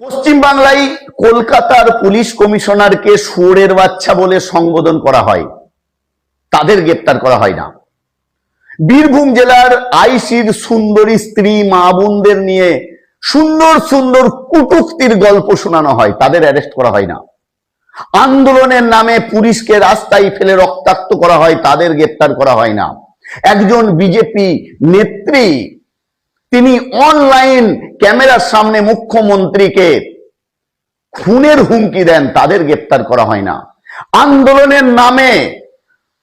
পশ্চিম বাংলায় কলকাতার পুলিশ কমিশনারকে শুয়োরের বাচ্চা বলে সম্বোধন করা হয়। তাদের গ্রেপ্তার করা হয় না। বীরভূম জেলার আইসির সুন্দরী স্ত্রী মা বোনদের নিয়ে সুন্দর সুন্দর কুটুক্তির গল্প শোনানো হয়। তাদের অ্যারেস্ট করা হয় না। আন্দোলনের নামে পুলিশকে রাস্তায় ফেলে রক্তাক্ত করা হয়। তাদের গ্রেপ্তার করা হয় না। একজন বিজেপি নেত্রী তিনি অনলাইন ক্যামেরার সামনে মুখ্যমন্ত্রীকে খুনের হুমকি দেন, তাদের গ্রেপ্তার করা হয় না। আন্দোলনের নামে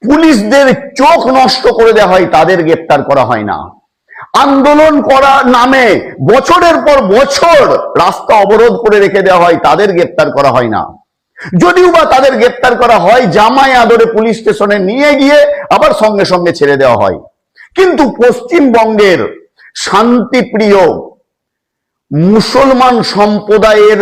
পুলিশদের চোখ নষ্ট করে দেওয়া হয়, তাদের গ্রেপ্তার করা হয় না। আন্দোলন করার নামে বছরের পর বছর রাস্তা অবরোধ করে রেখে দেওয়া হয়, তাদের গ্রেপ্তার করা হয় না। যদিও বা তাদের গ্রেপ্তার করা হয়, জামাই আদরে পুলিশ স্টেশনে নিয়ে গিয়ে আবার সঙ্গে সঙ্গে ছেড়ে দেওয়া হয়। কিন্তু পশ্চিমবঙ্গের শান্তিপ্রিয় মুসলমান সম্প্রদায়ের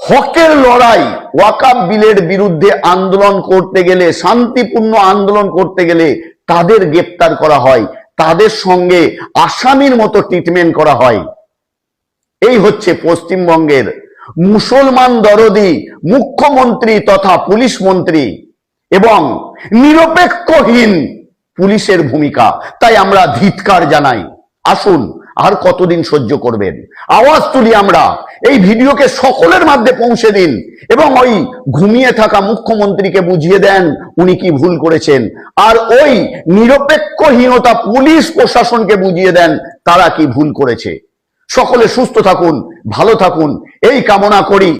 হকের লড়াই ওয়াকাব বিলের বিরুদ্ধে আন্দোলন করতে গেলে, শান্তিপূর্ণ আন্দোলন করতে গেলে তাদের গ্রেপ্তার করা হয়। তাদের সঙ্গে আসামির মতো ট্রিটমেন্ট করা হয়। এই হচ্ছে পশ্চিমবঙ্গের মুসলমান দরদি, মুখ্যমন্ত্রী তথা পুলিশ মন্ত্রী এবং নিরপেক্ষহীন পুলিশের ভূমিকা। তাই আমরা ধিৎকার জানাই। আসুন, আর কতদিন সহ্য করবেন? আওয়াজ তুলি আমরা। এই ভিডিওকে সকলের মধ্যে পৌঁছে দিন এবং ওই ঘুমিয়ে থাকা মুখ্যমন্ত্রীকে বুঝিয়ে দেন উনি কি ভুল করেছেন। আর ওই নিরপেক্ষহীনতা পুলিশ প্রশাসনকে বুঝিয়ে দেন তারা কি ভুল করেছে। সকলে সুস্থ থাকুন, ভালো থাকুন। এই কামনা করি।